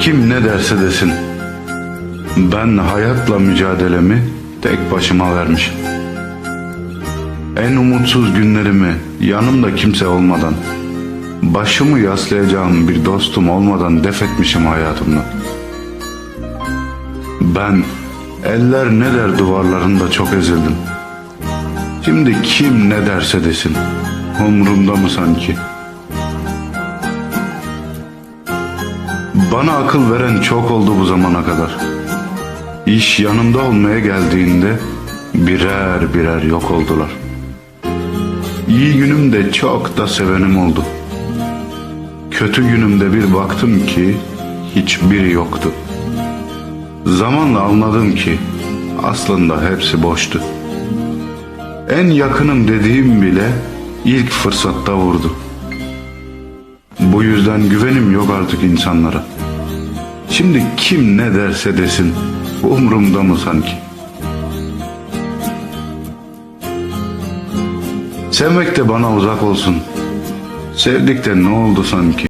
Kim ne derse desin. Ben hayatla mücadelemi tek başıma vermişim. En umutsuz günlerimi yanımda kimse olmadan, başımı yaslayacağım bir dostum olmadan def etmişim hayatımdan. Ben eller ne der duvarlarında çok ezildim. Şimdi kim ne derse desin, umurumda mı sanki? Bana akıl veren çok oldu bu zamana kadar. İş yanımda olmaya geldiğinde birer birer yok oldular. İyi günümde çok da sevenim oldu. Kötü günümde bir baktım ki hiçbiri yoktu. Zamanla anladım ki aslında hepsi boştu. En yakınım dediğim bile ilk fırsatta vurdu. Bu yüzden güvenim yok artık insanlara. Şimdi kim ne derse desin umurumda mı sanki? Sevmek de bana uzak olsun. Sevdik de ne oldu sanki?